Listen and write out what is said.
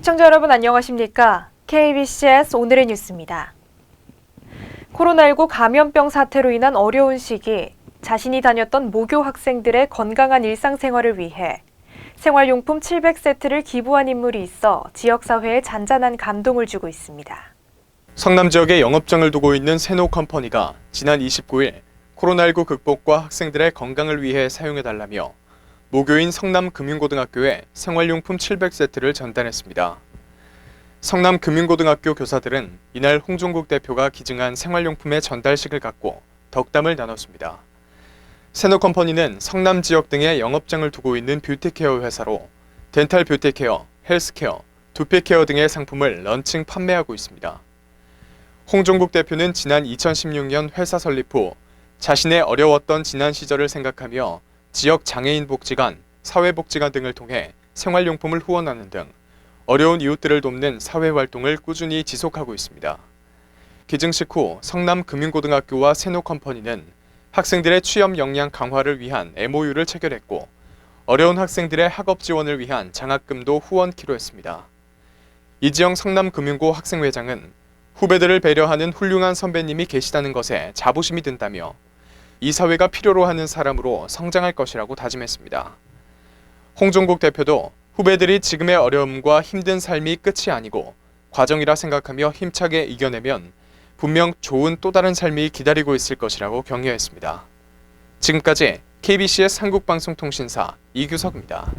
시청자 여러분 안녕하십니까? KBCS 오늘의 뉴스입니다. 코로나19 감염병 사태로 인한 어려운 시기 자신이 다녔던 모교 학생들의 건강한 일상생활을 위해 생활용품 700세트를 기부한 인물이 있어 지역사회에 잔잔한 감동을 주고 있습니다. 성남 지역에 영업장을 두고 있는 세노 컴퍼니가 지난 29일 코로나19 극복과 학생들의 건강을 위해 사용해달라며 모교인 성남금융고등학교에 생활용품 700세트를 전달했습니다. 성남금융고등학교 교사들은 이날 홍종국 대표가 기증한 생활용품의 전달식을 갖고 덕담을 나눴습니다. 세노컴퍼니는 성남 지역 등에 영업장을 두고 있는 뷰티케어 회사로 덴탈 뷰티케어, 헬스케어, 두피케어 등의 상품을 런칭 판매하고 있습니다. 홍종국 대표는 지난 2016년 회사 설립 후 자신의 어려웠던 지난 시절을 생각하며 지역 장애인 복지관, 사회복지관 등을 통해 생활용품을 후원하는 등 어려운 이웃들을 돕는 사회활동을 꾸준히 지속하고 있습니다. 기증식 후 성남금융고등학교와 세노컴퍼니는 학생들의 취업 역량 강화를 위한 MOU를 체결했고 어려운 학생들의 학업 지원을 위한 장학금도 후원키로 했습니다. 이지영 성남금융고 학생회장은 후배들을 배려하는 훌륭한 선배님이 계시다는 것에 자부심이 든다며 이 사회가 필요로 하는 사람으로 성장할 것이라고 다짐했습니다. 홍종국 대표도 후배들이 지금의 어려움과 힘든 삶이 끝이 아니고 과정이라 생각하며 힘차게 이겨내면 분명 좋은 또 다른 삶이 기다리고 있을 것이라고 격려했습니다. 지금까지 KBC의 한국방송통신사 이규석입니다.